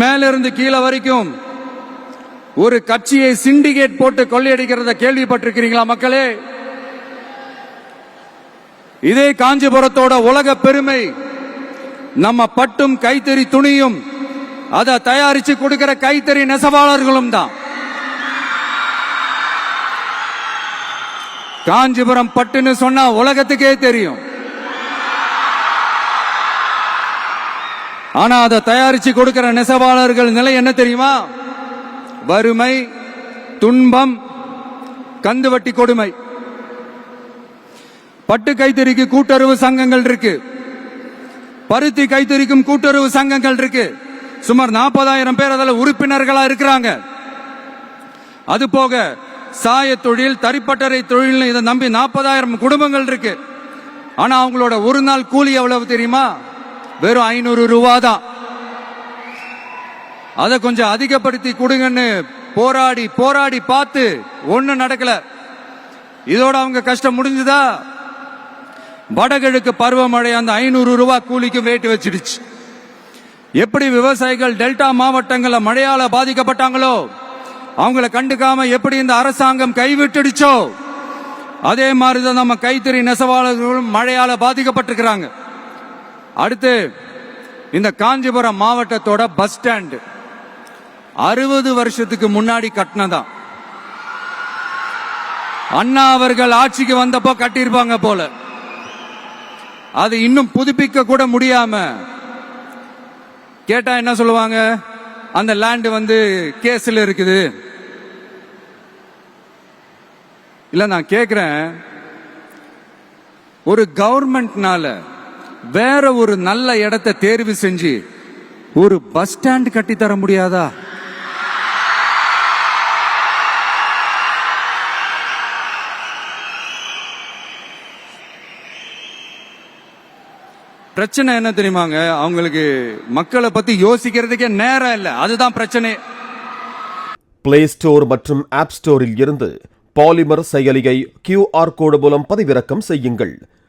மேலிருந்து கீழே வரைக்கும் ஒரு கட்சியை சிண்டிகேட் போட்டு கொள்ளையடிக்கிறத கேள்விப்பட்டிருக்கிறீங்களா மக்களே? இதே காஞ்சிபுரத்தோட உலக பெருமை நம்ம பட்டும் கைத்தறி துணியும் அதை தயாரிச்சு கொடுக்கிற கைத்தறி நெசவாளர்களும் தான். காஞ்சிபுரம் பட்டுன்னு சொன்னா உலகத்துக்கே தெரியும். ஆனா அதை தயாரிச்சு கொடுக்கிற நெசவாளர்கள் நிலை என்ன தெரியுமா? வறுமை துன்பம் கந்துவட்டி கொடுமை. பட்டு கைத்தறிக்கு கூட்டுறவு சங்கங்கள் இருக்கு. பருத்தி கைத்தறிக்கும் கூட்டுறவு சங்கங்கள் இருக்கு. சுமார் நாற்பதாயிரம் பேர் அதில் உறுப்பினர்களா இருக்கிறாங்க. அது போக சாய தொழில் தறிப்பட்டறை தொழில் இதை நம்பி நாற்பதாயிரம் குடும்பங்கள் இருக்கு. ஆனா அவங்களோட ஒரு நாள் கூலி எவ்வளவு தெரியுமா? வெறும் ஐநூறு ரூபா தான் அதை கொஞ்சம் அதிகப்படுத்தி கொடுங்கன்னு போராடி போராடி பார்த்து ஒன்றும் நடக்கல. இதோட அவங்க கஷ்டம் முடிஞ்சுதா? வடகிழக்கு பருவமழை அந்த ஐநூறு ரூபாய் கூலிக்கு வேட்டு வச்சிடுச்சு. எப்படி விவசாயிகள் டெல்டா மாவட்டங்களில் மழையால பாதிக்கப்பட்டாங்களோ அவங்கள கண்டுக்காம எப்படி இந்த அரசாங்கம் கைவிட்டுடுச்சோ அதே மாதிரிதான் நம்ம கைத்தறி நெசவாளர்களும் மழையால பாதிக்கப்பட்டிருக்கிறாங்க. அடுத்து இந்த காஞ்சிபுரம் மாவட்டத்தோட பஸ் ஸ்டாண்ட். அறுபது வருஷத்துக்கு முன்னாடி கட்டினதான். அண்ணா அவர்கள் ஆட்சிக்கு வந்தப்போ கட்டியிருப்பாங்க போல. அது இன்னும் புதுப்பிக்க கூட முடியாம கேட்டா என்ன சொல்லுவாங்க? அந்த லேண்ட் வந்து கேஸ்ல இருக்குது. இல்ல நான் கேக்குறேன். ஒரு கவர்மெண்ட்னால வேற ஒரு நல்ல இடத்தை தேர்வு செஞ்சு ஒரு பஸ் ஸ்டாண்ட் கட்டி தர முடியாதா? பிரச்சனை என்ன தெரியுமாங்க? அவங்களுக்கு மக்களை பத்தி யோசிக்கிறதுக்கே நேரம் இல்லை. அதுதான் பிரச்சனை. பிளே ஸ்டோர் மற்றும் ஆப் ஸ்டோரில் இருந்து பாலிமர் செயலியை கியூஆர் கோடு மூலம் பதிவிறக்கம் செய்யுங்கள்.